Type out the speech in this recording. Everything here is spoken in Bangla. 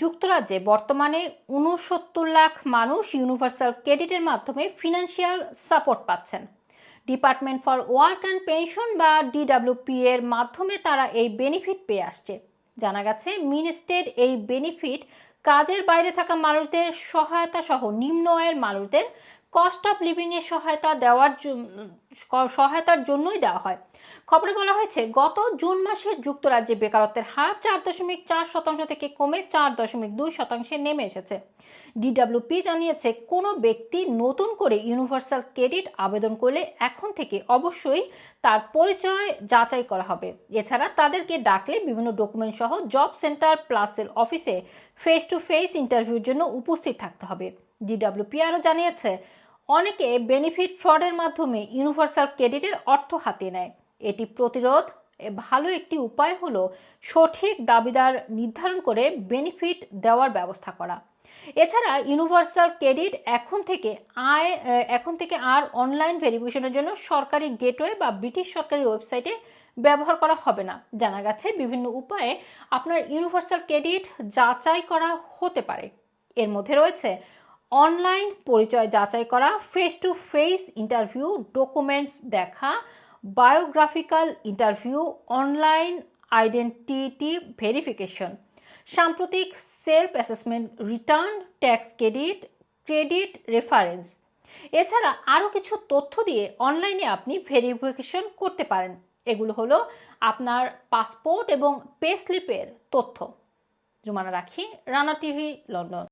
যুক্তরাজ্যে বর্তমানে উনসত্তর লাখ মানুষ ইউনিভার্সাল ক্রেডিটের মাধ্যমে ফিনান্সিয়াল সাপোর্ট পাচ্ছেন। Department for work and pension বা ডিডাব্লিউপি এর মাধ্যমে তারা এই বেনিফিট পেয়ে আসছে। জানা গেছে মিনিস্টেড এই বেনিফিট কাজের বাইরে থাকা মানুষদের সহায়তা সহ নিম্ন আয়ের মানুষদের কস্ট অফ লিভিং এর সহায়তা দেওয়ার সহায়তার জন্যই দেওয়া হয়। খবরে বলা হয়েছে, গত জুন মাসে যুক্তরাজ্যে বেকারত্বের হার চার দশমিক চার শতাংশ থেকে কমে চার দশমিক দুই শতাংশে নেমে এসেছে। ডিডাব্লিউপি জানিয়েছে, কোনো ব্যক্তি নতুন করে ইউনিভার্সাল ক্রেডিট আবেদন করলে এখন থেকে অবশ্যই তার পরিচয় যাচাই করা হবে। এছাড়া তাদেরকে ডাকলে বিভিন্ন ডকুমেন্ট সহ জব সেন্টার প্লাসের অফিসে ফেস টু ফেস ইন্টারভিউর জন্য উপস্থিত থাকতে হবে। ডিডাব্লিউপি আরও জানিয়েছে অনেকে বেনিফিট ফ্রডের মাধ্যমে ইউনিভার্সাল ক্রেডিটের অর্থ হাতিয়ে নেয়। এটি প্রতিরোধ ভালো একটি উপায় হলো সঠিক দাবিদার নির্ধারণ করে বেনিফিট দেওয়ার ব্যবস্থা করা। এছাড়া ইউনিভার্সাল ক্রেডিট এখন থেকে আয় এখন থেকে আর অনলাইন ভেরিফিকেশনের জন্য সরকারি গেটওয়ে বা ব্রিটিশ সরকারি ওয়েবসাইটে ব্যবহার করা হবে না। জানা গেছে বিভিন্ন উপায়ে আপনার ইউনিভার্সাল ক্রেডিট যাচাই করা হতে পারে। এর মধ্যে রয়েছে অনলাইন পরিচয় যাচাই করা face to face interview documents দেখা biographical interview online identity verification সাম্প্রতিক self assessment return tax credit credit reference এছাড়া আরও কিছু তথ্য দিয়ে অনলাইনে আপনি ভেরিফিকেশন করতে পারেন। এগুলো হলো আপনার পাসপোর্ট এবং পে স্লিপের তথ্য। জুমানা রাখি, রানা টিভি, লন্ডন।